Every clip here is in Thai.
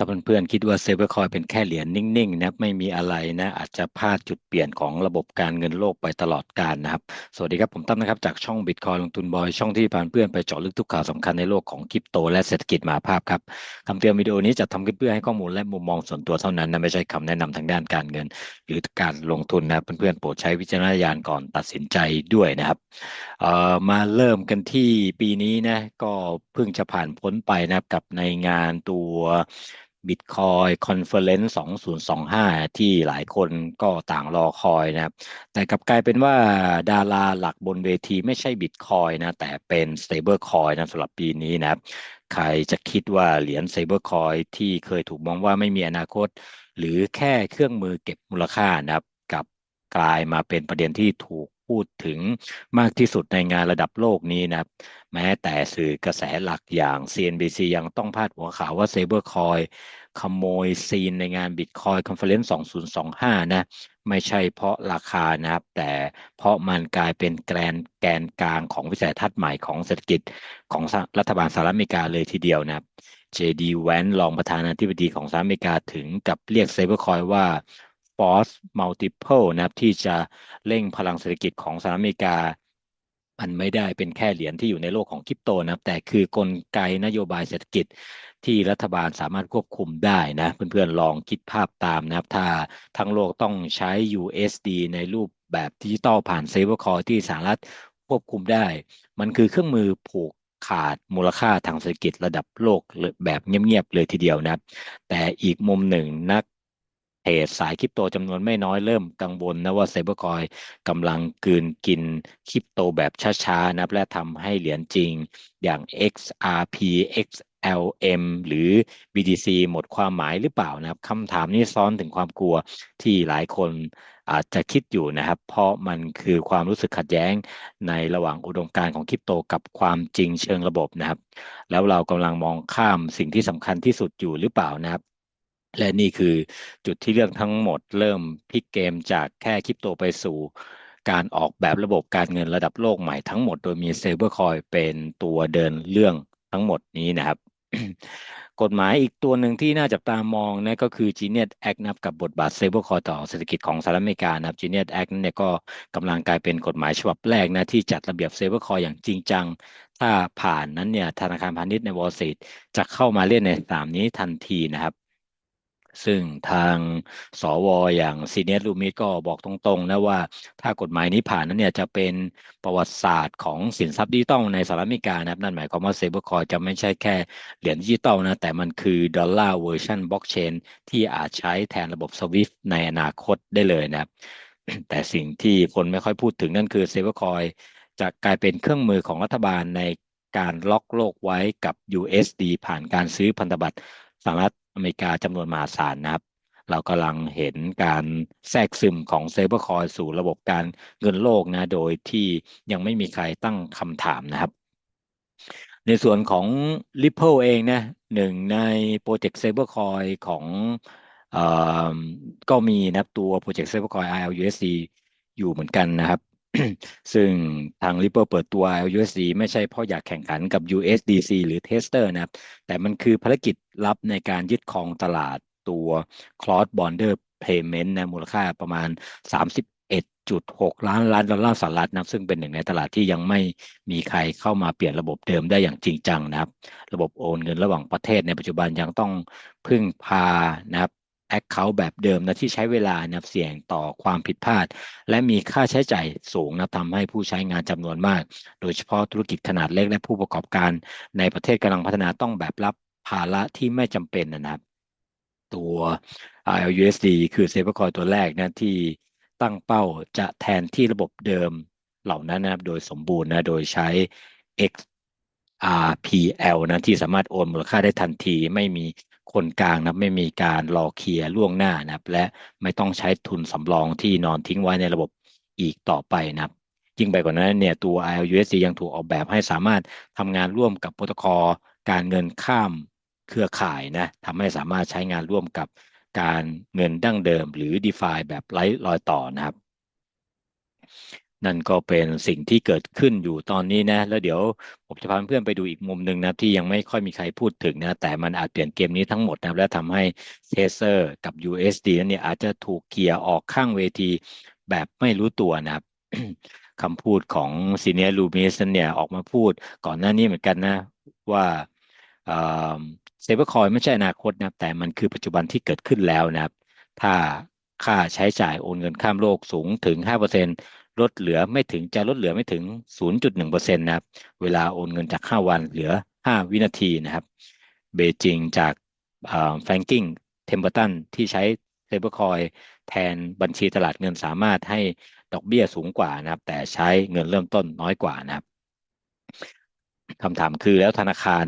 ถ้าเพื่อนๆคิดว่าเซเบอร์คอยเป็นแค่เหรียญนิ่งๆนะไม่มีอะไรนะ อาจจะพลาดจุดเปลี่ยนของระบบการเงินโลกไปตลอดกาลนะครับ สวัสดีครับ ผมตั้มนะครับ จากช่องบิตคอยลงทุนบอย ช่องที่พาเพื่อนไปเจาะลึกทุกข่าวสำคัญในโลกของคริปโตและเศรษฐกิจมาภาพครับคำเตือนวิดีโอนี้จะทำขึ้นเพื่อให้ข้อมูลและมุมมองส่วนตัวเท่านั้นนะไม่ใช่คำแนะนำทางด้านการเงิน หรือการลงทุนนะเพื่อนๆโปรดใช้วิจารณญาณก่อนตัดสินใจด้วยนะครับเอ่อมาเริ่มกันที่ปีนี้นะก็เพิ่งจะผ่านพ้นไปนะครับกับในงานตัว Bitcoin Conference 2025 ที่หลายคนก็ต่างรอคอยนะครับ แต่กลับกลายเป็นว่าดาราหลักบนเวทีไม่ใช่ Bitcoin นะ แต่เป็น Stablecoin นะสำหรับปีนี้นะครับ ใครจะคิดว่าเหรียญ Stablecoin ที่เคยถูกมองว่าไม่มีอนาคต หรือแค่เครื่องมือเก็บมูลค่านะครับกับกลายมาเป็นประเด็นที่ถูก พูดถึงมากที่สุดในงานระดับโลกนี้นะครับ แม้แต่สื่อกระแสหลักอย่าง CNBC ยังต้องพาดหัวข่าวว่า Sabercoin ขโมยซีนในงาน Bitcoin Conference 2025 นะ ไม่ใช่เพราะราคานะครับ แต่เพราะมันกลายเป็นแกนแกนกลางของวิสัยทัศน์ใหม่ของเศรษฐกิจของรัฐบาลสหรัฐอเมริกาเลยทีเดียวนะครับ JD Vance รองประธานาธิบดีของสหรัฐอเมริกาถึงกับเรียก Sabercoin ว่า force multiple นะครับ ที่จะเร่งพลังเศรษฐกิจของสหรัฐอเมริกา มันไม่ได้เป็นแค่เหรียญที่อยู่ในโลกของคริปโตนะครับ แต่คือกลไกนโยบายเศรษฐกิจที่รัฐบาลสามารถควบคุมได้นะ เพื่อนๆลองคิดภาพตามนะครับ ถ้าทั้งโลกต้องใช้ USD ในรูปแบบดิจิตอลผ่านเซเวอร์คอยที่สหรัฐควบคุมได้ มันคือเครื่องมือผูกขาดมูลค่าทางเศรษฐกิจระดับโลกแบบเงียบๆเลยทีเดียวนะแต่อีกมุมหนึ่งนัก เทรดสายคริปโตจำนวนไม่น้อยเริ่มกังวลนะว่าไซเบอร์คอยกำลังกืนกินคริปโตแบบช้าๆนะและทำให้เหรียญจริงอย่าง XRP XLM หรือ BTC หมดความหมายหรือเปล่านะครับคำถามนี้ซ้อนถึงความกลัวที่หลายคนอาจจะคิดอยู่นะครับ เพราะมันคือความรู้สึกขัดแย้งในระหว่างอุดมการณ์ของคริปโตกับความจริงเชิงระบบนะครับ แล้วเรากำลังมองข้ามสิ่งที่สำคัญที่สุดอยู่หรือเปล่านะครับ และนี่คือจุดที่เรื่องทั้งหมดเริ่มพลิกเกมจากแค่คริปโตไปสู่ การออกแบบระบบการเงินระดับโลกใหม่ทั้งหมดโดยมีเซเบอร์คอยเป็นตัวเดินเรื่องทั้งหมดนี้นะครับ กฎหมายอีกตัวหนึ่งที่น่าจับตามองนะก็คือ Genius Act นับกับบทบาทเซเบอร์คอยต่อเศรษฐกิจของสหรัฐอเมริกานะครับ Genius Act เนี่ยก็กำลังกลายเป็นกฎหมายฉบับแรกนะที่จัดระเบียบเซเบอร์คอยอย่างจริงจังถ้าผ่านนั้นเนี่ยธนาคารพาณิชย์ในวอลซีจะเข้ามาเล่นในสามนี้ทันทีนะครับ ซึ่งทางสวอย่างซีเนสลูมิดก็บอกตรงๆนะว่าถ้ากฎหมายนี้ผ่านนั้นเนี่ยจะเป็นประวัติศาสตร์ของสินทรัพย์ดิจิตอลในสหรัฐอเมริกานะครับ นั่นหมายความว่าเซเบอร์คอยจะไม่ใช่แค่เหรียญดิจิตอลนะ แต่มันคือดอลลาร์เวอร์ชันบล็อกเชนที่อาจใช้แทนระบบสวิฟในอนาคตได้เลยนะครับ แต่สิ่งที่คนไม่ค่อยพูดถึงนั่นคือเซเบอร์คอยจะกลายเป็นเครื่องมือของรัฐบาลในการล็อกโลกไว้กับ USD ผ่านการซื้อพันธบัตรสหรัฐอเมริกาจำนวนมหาศาลนะครับ เรากำลังเห็นการแทรกซึมของเซเบอร์คอยสู่ระบบการเงินโลกนะ โดยที่ยังไม่มีใครตั้งคำถามนะครับในส่วนของ Ripple เองนะหนึ่งในโปรเจกต์เซเบอร์คอยของอก็มีนะตัวโปรเจกต์เซเบอร์คอย ILUSD อยู่เหมือนกันนะครับ ซึ่งทาง Ripple เปิดตัว USD ไม่ใช่เพราะอยากแข่งขันกับ USDC หรือ Tester นะครับแต่มันคือภารกิจลับในการยึดครองตลาดตัว Cross Border Payment นะมูลค่าประมาณ 31.6 ล้านล้านดอลลาร์สหรัฐนะซึ่งเป็นหนึ่งในตลาดที่ยังไม่มีใครเข้ามาเปลี่ยนระบบเดิมได้อย่างจริงจังนะครับ ระบบโอนเงินระหว่างประเทศในปัจจุบันยังต้องพึ่งพานะครับ แอคเคาท์แบบเดิมนะที่ใช้เวลานะเสี่ยงต่อความผิดพลาด และมีค่าใช้จ่ายสูงนะทำให้ผู้ใช้งานจำนวนมาก โดยเฉพาะธุรกิจขนาดเล็กและผู้ประกอบการในประเทศกำลังพัฒนาต้องแบบรับภาระที่ไม่จำเป็นนะครับตัว LUSD คือเซฟเวอร์คอยตัวแรกนะที่ตั้งเป้าจะแทนที่ระบบเดิมเหล่านั้นนะครับโดยสมบูรณ์นะโดยใช้ XRPL นะที่สามารถโอนมูลค่าได้ทันที ไม่มี คนกลางนะไม่มีการรอเคลียร์ล่วงหน้านะครับ และไม่ต้องใช้ทุนสำรองที่นอนทิ้งไว้ในระบบอีกต่อไปนะครับยิ่งไปกว่านั้นเนี่ยตัว ILUSD ยังถูกออกแบบให้สามารถทำงานร่วมกับโปรโตคอลการเงินข้ามเครือข่ายนะทำให้สามารถใช้งานร่วมกับการเงินดั้งเดิม หรือ d e f าแบบไร้รอยต่อนะครับ นั่นก็เป็นสิ่งที่เกิดขึ้นอยู่ตอนนี้นะ แล้วเดี๋ยวผมจะพาเพื่อนไปดูอีกมุมหนึ่งนะที่ยังไม่ค่อยมีใครพูดถึงนะ แต่มันอาจเปลี่ยนเกมนี้ทั้งหมดนะและทำให้เทเซอร์กับ USD นั้นเนี่ยอาจจะถูกเขี่ยออกข้างเวทีแบบไม่รู้ตัวนะครับคำพูดของซีเนียลูมิสเนี่ยออกมาพูดก่อนหน้านี้เหมือนกันนะ ว่าเซเบอร์คอยไม่ใช่อนาคตนะแต่มันคือปัจจุบันที่เกิดขึ้นแล้วนะครับ ถ้าค่าใช้จ่ายโอนเงินข้ามโลกสูงถึง 5% ลดเหลือไม่ถึงจะลดเหลือไม่ถึง 0.1%นะครับ เวลาโอนเงินจาก 5 วันเหลือ 5 วินาทีนะครับ เบจิงจากแฟรงกิ้งเทมเปอร์ตันที่ใช้เซเบอร์คอยแทนบัญชีตลาดเงินสามารถให้ดอกเบี้ยสูงกว่านะครับ แต่ใช้เงินเริ่มต้นน้อยกว่านะครับคำถามคือแล้วธนาคาร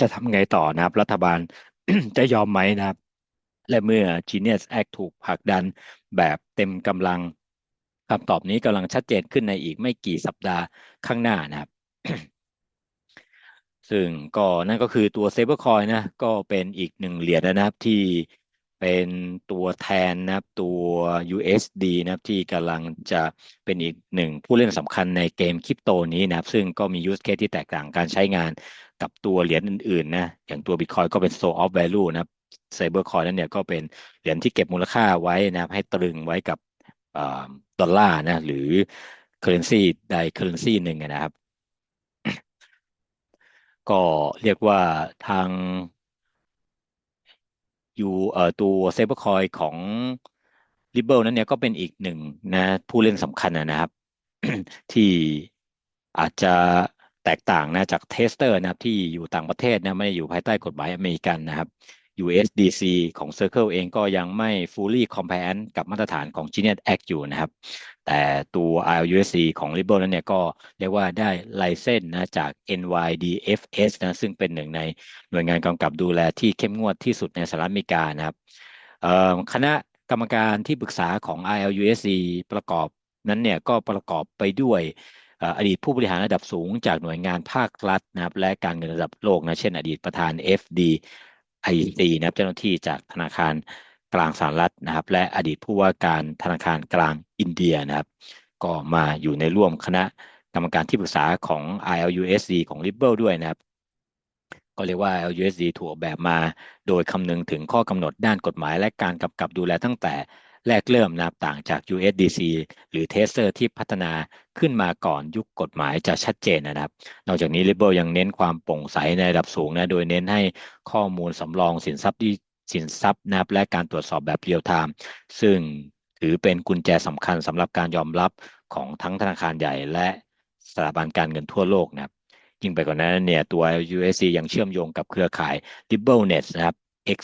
จะทำไงต่อนะครับ รัฐบาลจะยอมไหมนะครับ และเมื่อ Genius Act ถูกผลักดันแบบเต็มกำลัง คำตอบนี้กำลังชัดเจนขึ้นในอีกไม่กี่สัปดาห์ข้างหน้านะครับ ซึ่งก็นั่นก็คือตัวเซเบอร์คอยนะ ก็เป็นอีกหนึ่งเหรียญนะครับที่เป็นตัวแทนนะครับตัว USD นะครับที่กำลังจะเป็นอีกหนึ่งผู้เล่นสำคัญในเกมคริปโตนี้นะครับ ซึ่งก็มี use case ที่แตกต่างการใช้งานกับตัวเหรียญอื่นๆนะอย่างตัว Bitcoin ก็เป็น store of value นะครับ Cybercoin นั้นเนี่ยก็เป็นเหรียญที่เก็บมูลค่าไว้นะครับให้ตรึงไว้กับ ดอลลาร์นะหรือ currency ใด currency หนึ่งนะครับ ก็เรียกว่าทางอยู่เอ่อตัวเซเบอร์คอยของ r ิเบิลนั้นเนี่ยก็เป็นอีกหนึ่งนะผู้เล่นสำคัญนะครับ ที่อาจจะแตกต่างนะจากเทสเตอร์นะครับที่อยู่ต่างประเทศนะไม่ได้อยู่ภายใต้กฎหมายอเมริกันนะครับ USDC ของ Circle เองก็ยังไม่ fully compliant กับมาตรฐานของ Genius Act อยู่นะครับ แต่ตัว ILUSC ของ Ripple นั้นเนี่ยก็เรียกว่าได้ไลเซนนะจาก NYDFS นะซึ่งเป็นหนึ่งในหน่วยงานกำกับดูแลที่เข้มงวดที่สุดในสหรัฐอเมริกานะครับคณะกรรมการที่ปรึกษาของ ILUSC ประกอบนั้นเนี่ยก็ประกอบไปด้วยอดีตผู้บริหารระดับสูงจากหน่วยงานภาครัฐนะครับและการเงินระดับโลกนะเช่นอดีตประธาน FD ไอซีนะครับเจ้าหน้าที่จากธนาคารกลางสหรัฐนะครับ และอดีตผู้ว่าการธนาคารกลางอินเดียนะครับ ก็มาอยู่ในร่วมคณะกรรมการที่ปรึกษาของ ILUSD ของ Ripple ด้วยนะครับ ก็เรียกว่า ILUSD ถูกออกแบบมาโดยคำนึงถึงข้อกำหนดด้านกฎหมายและการกำกับดูแลตั้งแต่ แรกเริ่มนับต่างจาก USDC หรือ Tether ที่พัฒนาขึ้นมาก่อนยุคกฎหมายจะชัดเจนนะครับ นอกจากนี้ Ripple ยังเน้นความโปร่งใสในระดับสูงนะโดยเน้นให้ข้อมูลสำรองสินทรัพย์ที่สินทรัพย์นะครับและการตรวจสอบแบบเรียลไทม์ซึ่งถือเป็นกุญแจสำคัญสำหรับการยอมรับของทั้งธนาคารใหญ่และสถาบันการเงินทั่วโลกนะครับยิ่งไปกว่านั้นเนี่ยตัว USC ยังเชื่อมโยงกับเครือข่าย RippleNet นะครับ X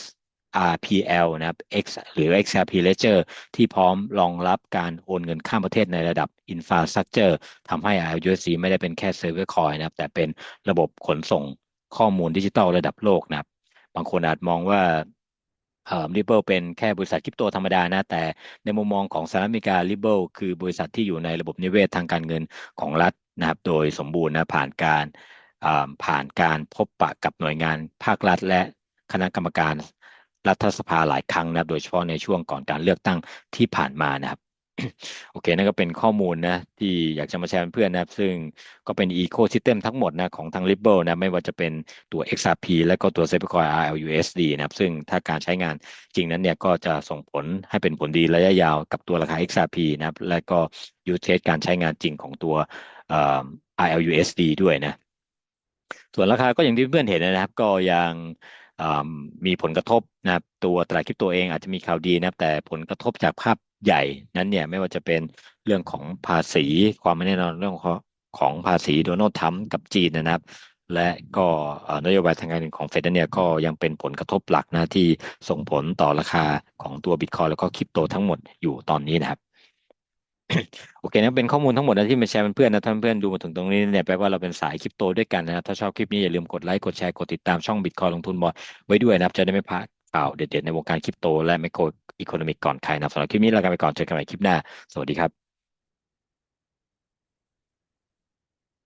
RPL นะครับ X หรือ XRP Ledger ที่พร้อมรองรับการโอนเงินข้ามประเทศในระดับ Infrastructure ทำให้ IOUC ไม่ได้เป็นแค่ Server Coin นะครับ แต่เป็นระบบขนส่งข้อมูลดิจิทัลระดับโลกนะครับ บางคนอาจมองว่าเอ่อ Ripple เป็นแค่บริษัทคริปโตธรรมดานะ แต่ในมุมมองของสหรัฐอเมริกา Ripple คือบริษัทที่อยู่ในระบบนิเวศทางการเงินของรัฐนะครับ โดยสมบูรณ์นะผ่านการผ่านการพบปะกับหน่วยงานภาครัฐและคณะกรรมการ รัฐสภาหลายครั้งนะโดยเฉพาะในช่วงก่อนการเลือกตั้งที่ผ่านมานะครับโอเคนั่นก็เป็นข้อมูลนะที่อยากจะมาแชร์เพื่อนนะครับ ซึ่งก็เป็นอีโคซิสเต็มทั้งหมดนะของทาง Ripple นะไม่ว่าจะเป็นตัว XRP และก็ตัว Stablecoin RLUSD นะครับ ซึ่งถ้าการใช้งานจริงนั้นเนี่ยก็จะส่งผลให้เป็นผลดีระยะยาวกับตัวราคา XRP นะครับ และก็ยูเทสการใช้งานจริงของตัว RLUSD ด้วยนะ ส่วนราคาก็อย่างที่เพื่อนเห็นนะครับ ก็ยัง มีผลกระทบนะครับตัวตลาดคริปโตเองอาจจะมีข่าวดีนะครับแต่ผลกระทบจากภาพใหญ่นั้นเนี่ยไม่ว่าจะเป็นเรื่องของภาษีความไม่แน่นอนเรื่องของภาษีโดนัลด์ทรัมป์กับจีนนะครับ และก็นโยบายทางการเงินของเฟดเนี่ยก็ยังเป็นผลกระทบหลักนะที่ส่งผลต่อราคาของตัวบิตคอยแล้วก็คริปโตทั้งหมดอยู่ตอนนี้นะครับ โอเคนะเป็นข้อมูลทั้งหมดนะที่มาแชร์เพื่อนนะท่านเพื่อนดูมาถึงตรงนี้เนี่ยแปลว่าเราเป็นสายคริปโตด้วยกันนะถ้าชอบคลิปนี้อย่าลืมกดไลค์กดแชร์กดติดตามช่องบิตคอยลงทุนบอยไว้ด้วยนะครับจะได้ไม่พลาดข่าวเด็ดๆในวงการคริปโตและไมโครอีโคโนมิกก่อนใครนะสำหรับคลิปนี้ลากันไปก่อนเจอกันใหม่คลิปหน้า สวัสดีครับ